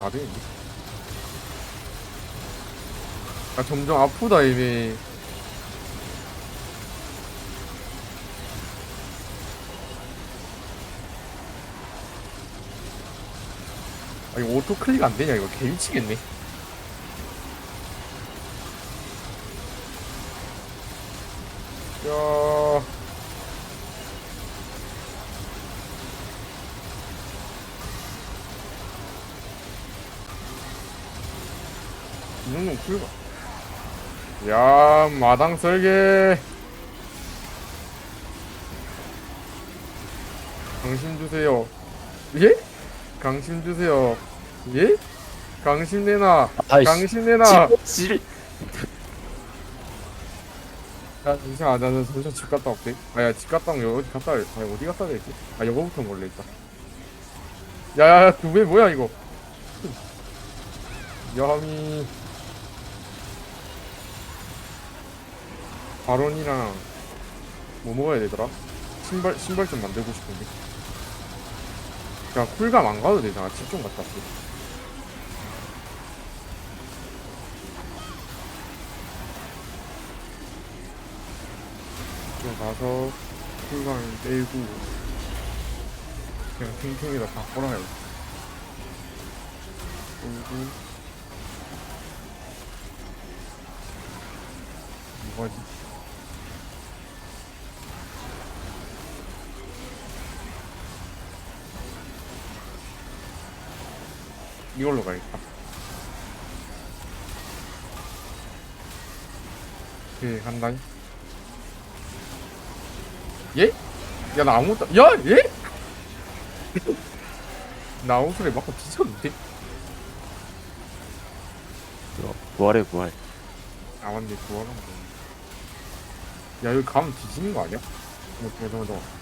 다 되는데. 아, 점점 아프다, 이미. 아, 이거 오토 클릭 안 되냐, 이거 개 미치겠네. 야. 이 정도면 쿨가. 야, 마당 설계. 강심 주세요. 예? 강심 주세요. 예? 강심 내놔. 아이씨. 강심 내놔. 질. 야, 잠시만, 나는 잠시만 집 갔다 올게. 아, 야, 집 갔다 오면 어디 갔다, 와- 아니, 어디 갔다 와야지? 아, 이거부터 몰래 있다. 야, 야, 야, 두배 뭐야, 이거? 야미. 바론이랑, 뭐 먹어야 되더라? 신발, 신발 좀 만들고 싶은데. 야, 쿨감 안 가도 되잖아. 집 좀 갔다 올게. 좀 가서 쿨감 빼고 그냥 탱탱이다 다 꼬라요 그리고 뭐가지 이걸로 가야겠다 오케이 간다니 예? 야, 나 아무것도, 야, 예? 나 아무 소리 맞고 뒤졌는데? 부활해 부활. 아, 맞네, 그거는 뭐. 야, 여기 가면 뒤지는 거 아니야? 뭐, 잠깐만, 잠깐만.